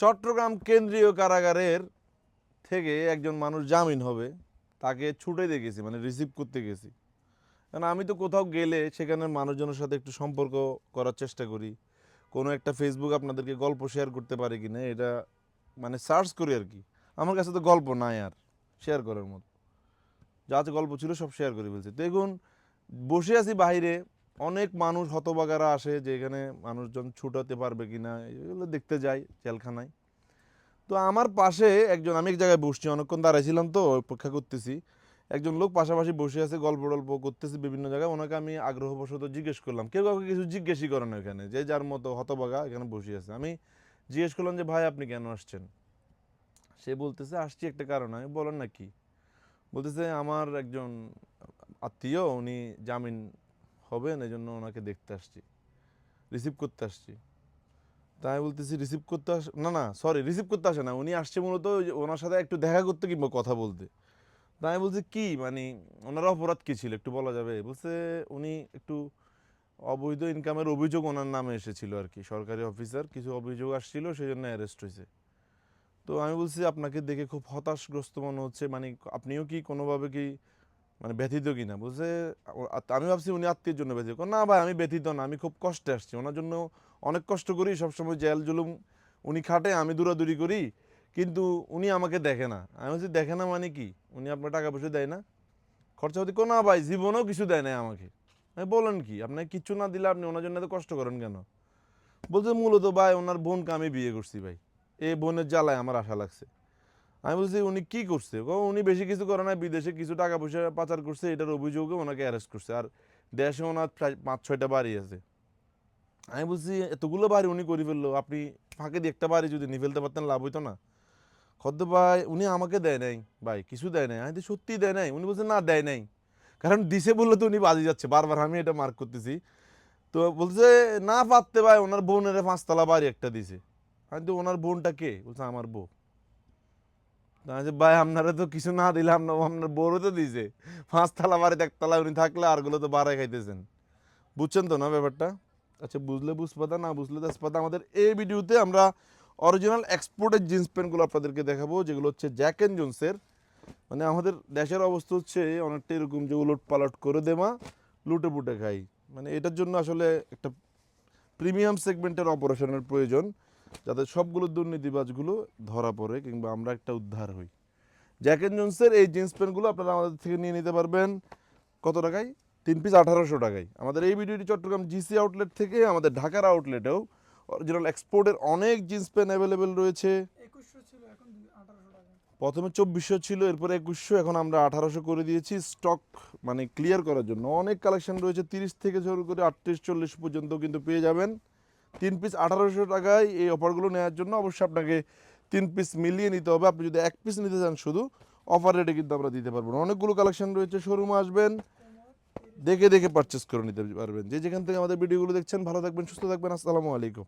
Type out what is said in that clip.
চট্টগ্রাম কেন্দ্রীয় কারাগারের থেকে একজন মানুষ জামিন হবে, তাকে ছুটে দিয়ে গেছি মানে রিসিভ করতে গেছি। কারণ আমি তো কোথাও গেলে সেখানের মানুষজনের সাথে একটু সম্পর্ক করার চেষ্টা করি। কোনো একটা ফেসবুক আপনাদেরকে গল্প শেয়ার করতে পারি কি না এটা মানে সার্চ করি আর কি। আমার কাছে তো গল্প নাই আর শেয়ার করার মতো। যা গল্প ছিল সব শেয়ার করে ফেলছি। দেখুন, বসে আছি বাইরে অনেক মানুষ হতবাগারা আসে যে এখানে মানুষজন ছুটাতে পারবে কি না এগুলো দেখতে যায় জেলখানায়। তো আমার পাশে একজন, আমি এক জায়গায় বসছি, অনেকক্ষণ দাঁড়াইছিলাম তো, অপেক্ষা করতেছি। একজন লোক পাশাপাশি বসে আছে, গল্প টল্প করতেছে বিভিন্ন জায়গায়। ওনাকে আমি আগ্রহবশত জিজ্ঞেস করলাম, কেউ কাউকে কিছু জিজ্ঞেসই করে না এখানে? যে যার মতো হতবাগা এখানে বসে আছে। আমি জিজ্ঞেস করলাম যে, ভাই, আপনি কেন আসছেন? সে বলতেছে, আসছি একটা কারণ। আমি, বলেন না কি? বলতেছে, আমার একজন আত্মীয়, উনি জামিন হবেন এই জন্য ওনাকে দেখতে আসছি। রিসিভ করতে আসছি। তাই বলতেছি রিসিভ করতে আস না না সরি রিসিভ করতে আসে না। উনি আসছে মূলত ওনার সাথে একটু দেখা করতে কিংবা কথা বলতে। তাই বলছি, কি? মানে ওনার অপরাধ কী ছিল? একটু বলা যাবে? বলছে, উনি একটু অবৈধ ইনকামের অভিযোগ ওনার নামে এসেছিল আর কি সরকারি অফিসার কিছু অভিযোগ আসছিল সেই জন্য অ্যারেস্ট হয়েছে। তো আমি বলছি, আপনাকে দেখে খুব হতাশগ্রস্ত মনে হচ্ছে। মানে আপনিও কি কোনোভাবে কি মানে ব্যথিত কিনা বলছে আমি ভাবছি উনি আত্মীয়ের জন্য ব্যথিত। না ভাই, আমি ব্যথিত না, আমি খুব কষ্টে আসছি। ওনার জন্য অনেক কষ্ট করি, সবসময় জেল জুলুম উনি খাটে, আমি দূরাদূরি করি, কিন্তু উনি আমাকে দেখে না। আমি বলছি, দেখে না মানে কি? উনি আপনার টাকা পয়সা দেয় না? খরচা হতে না ভাই, জীবনেও কিছু দেয় না আমাকে। আমি বলেন কি আপনাকে কিচ্ছু না দিলে আপনি ওনার জন্য এত কষ্ট করেন কেন? বলছে, মূলত ভাই, ওনার বোনকে আমি বিয়ে করছি ভাই। এই বোনের জ্বালায় আমার আশা লাগছে। আমি বলছি, উনি কি করছে? উনি বেশি কিছু করে না বিদেশে কিছু টাকা পয়সা পাচার করছে, এটার অভিযোগে ওনাকে অ্যারেস্ট করছে। আর দেশে ওনার প্রায় পাঁচ ছয়টা বাড়ি আছে। আমি বলছি, এতগুলো বাড়ি উনি করে ফেলল, আপনি ফাঁকে দিয়ে একটা বাড়ি যদি নিয়ে ফেলতে পারতেন, লাভ হইতো না? খদ্দ ভাই, উনি আমাকে দেয় নাই, ভাই, কিছু দেয় নাই, আমি তো সত্যিই দেয় নাই। উনি বলছে, না, দেয় নাই। কারণ দিছে বললে তো উনি বাজি যাচ্ছে, বারবার আমি এটা মার্ক করতেছি। তো বলছে, না পারতে ভাই, ওনার বোনের পাঁচতলা বাড়ি একটা দিছে। আমি তো ওনার বোনটা কে? বলছে, আমার বউ। আমি ভাই, আপনারা তো কিছু না দিলে না আপনার বউরও তো দিছে। পাঁচতলা বাড়িতে একতলা উনি থাকলে আরগুলো তো বাড়ায় খাইতেছেন। বুঝছেন তো না ব্যাপারটা? আচ্ছা বুঝলে বুঝপাতা, না বুঝলে তেজপাতা, আমাদের এই ভিডিওতে আমরা অরিজিনাল এক্সপোর্টের জিন্স প্যান্টগুলো আপনাদেরকে দেখাবো, যেগুলো হচ্ছে জ্যাক অ্যান্ড জোন্সের মানে আমাদের দেশের অবস্থা হচ্ছে অনেকটা এরকম যে, উলট পালট করে দেওয়া, লুটে পুটে খাই। মানে এটার জন্য আসলে একটা প্রিমিয়াম সেগমেন্টের অপারেশনের প্রয়োজন। যাতে সবগুলো দুর্নীতিবাজগুলো ধরা পড়ে কিংবা আমরা একটা উদ্ধার হই। জ্যাক অ্যান্ড জোন্সের এই জিন্স প্যান্টগুলো আপনারা আমাদের থেকে নিয়ে নিতে পারবেন। কত টাকায়? তিন পিস আঠারোশো টাকায়। আমাদের এই ভিডিওটি চট্টগ্রাম জিসি আউটলেট থেকে আমাদের ঢাকার আউটলেটেও অরিজিনাল এক্সপোর্টের অনেক জিন্স প্যান্ট অ্যাভেলেবেল রয়েছে। প্রথমে চব্বিশশো ছিল এরপরে একুশশো এখন আমরা আঠারোশো করে দিয়েছি। স্টক মানে ক্লিয়ার করার জন্য অনেক কালেকশন রয়েছে। তিরিশ থেকে শুরু করে আটত্রিশ চল্লিশ পর্যন্ত কিন্তু পেয়ে যাবেন। তিন পিস আঠারোশো টাকায় এই অফারগুলো নেওয়ার জন্য অবশ্যই আপনাকে তিন পিস মিলিয়ে নিতে হবে। আপনি যদি এক পিস নিতে চান শুধু অফার রেটে কিন্তু আমরা দিতে পারব না। অনেকগুলো কালেকশন রয়েছে শোরুমে আসবেন, দেখে দেখে পারচেস করে নিতে পারবেন। যে যেখান থেকে আমাদের ভিডিওগুলো দেখছেন, ভালো থাকবেন, সুস্থ থাকবেন, আসসালামু আলাইকুম।